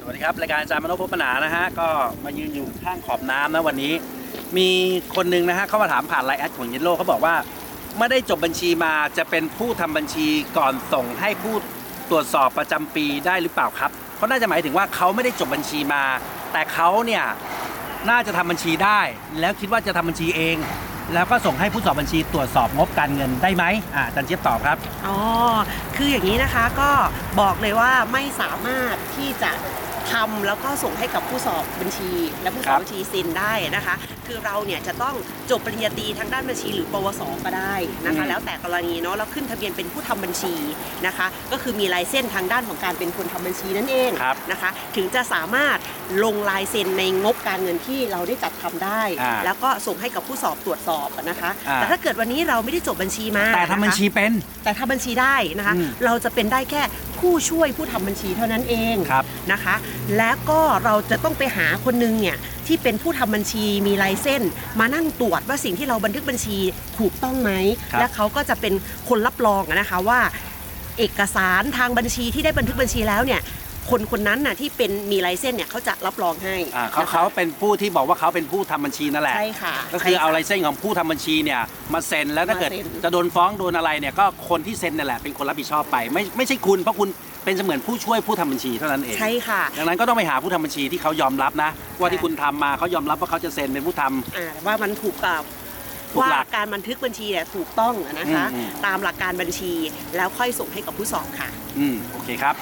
สวัสดีครับรายการอาจารย์มโนพบปัญหานะฮะก็มายืนอยู่ข้างขอบน้ำนะวันนี้ มีคนหนึ่งนะฮะเข้ามาถามผ่านไลน์แอดของเยนโลเขาบอกว่าไม่ได้จบบัญชีมาจะเป็นผู้ทำบัญชีก่อนส่งให้ผู้ตรวจสอบประจำปีได้หรือเปล่าครับเขาน่าจะหมายถึงว่าเขาไม่ได้จบบัญชีมา แต่เขาเนี่ยน่าจะทำบัญชีได้ แล้วคิดว่าจะทำบัญชีเอง แล้วก็ส่งให้ผู้สอบบัญชีตรวจสอบงบการเงินได้ไหมอ่าอาจารย์เจี๊ยบตอบครับอ๋อคืออย่างนี้นะคะก็บอกเลยว่าไม่สามารถที่จะทำแล้วก็ส่งให้กับผู้สอบบัญชี และผู้สอบบัญชีซินได้นะคะ คือเราเนี่ยจะต้องจบปริญญาตรีทางด้านบัญชีหรือปวสก็ได้นะคะอืมแล้วแต่กรณีเนาะแล้วขึ้นทะเบียนเป็นผู้ทำบัญชีนะคะ ก็คือมีลายเส้นทางด้านของการเป็นคนทำบัญชีนั่นเองครับนะคะ ถึงจะสามารถลงลายเซ็นในงบการเงินที่เราได้จัดทำได้อ่าแล้วก็ส่งให้กับผู้สอบตรวจสอบนะคะอ่าแต่ถ้าเกิดวันนี้เราไม่ได้จบบัญชีมาแต่ทำบัญชีนะคะเป็น แต่ทำบัญชีได้นะคะอืมเราจะเป็นได้แค่ผู้ช่วยผู้ทำบัญชีเท่านั้นเองครับนะคะ และก็เราจะต้องไปหาคนนึงเนี่ยที่เป็นผู้ทำบัญชีมีลายเส้น มานั่งตรวจว่าสิ่งที่เราบันทึกบัญชีถูกต้องไหมครับและเขาก็จะเป็นคนรับรองอะนะคะว่า เอกสารทางบัญชีที่ได้บันทึกบัญชีแล้วเนี่ย คนคนนั้นน่ะที่เป็นมีลายเส้นเนี่ยเขาจะรับรองให้อ่าเขานะคะ เขาเป็นผู้ที่บอกว่าเขาเป็นผู้ทำบัญชีนั่นแหละ ใช่ค่ะก็คือใช่ะเอาลายเส้นของผู้ทำบัญชีเนี่ยมาเซ็นแล้วถ้าเกิดมาเซ็น จะโดนฟ้องโดนอะไรเนี่ยก็คนที่เซ็นนั่นแหละเป็นคนรับผิดชอบไป ไม่ไม่ใช่คุณเพราะคุณเป็นเสมือนผู้ช่วยผู้ทำบัญชีเท่านั้นเอง ใช่ค่ะ ดังนั้นก็ต้องไปหาผู้ทำบัญชีที่เขายอมรับนะ ว่าที่คุณทำมาเขายอมรับว่าเขาจะเซ็นเป็นผู้ทำ อ่าว่ามันถูกกับถูกว่าหลักการบันทึกบัญชีเนี่ยถูกต้องอะนะคะ อืมอืม ตามหลักการบัญชีแล้วค่อยส่งให้กับผู้สอบค่ะ อืมโอเคครับ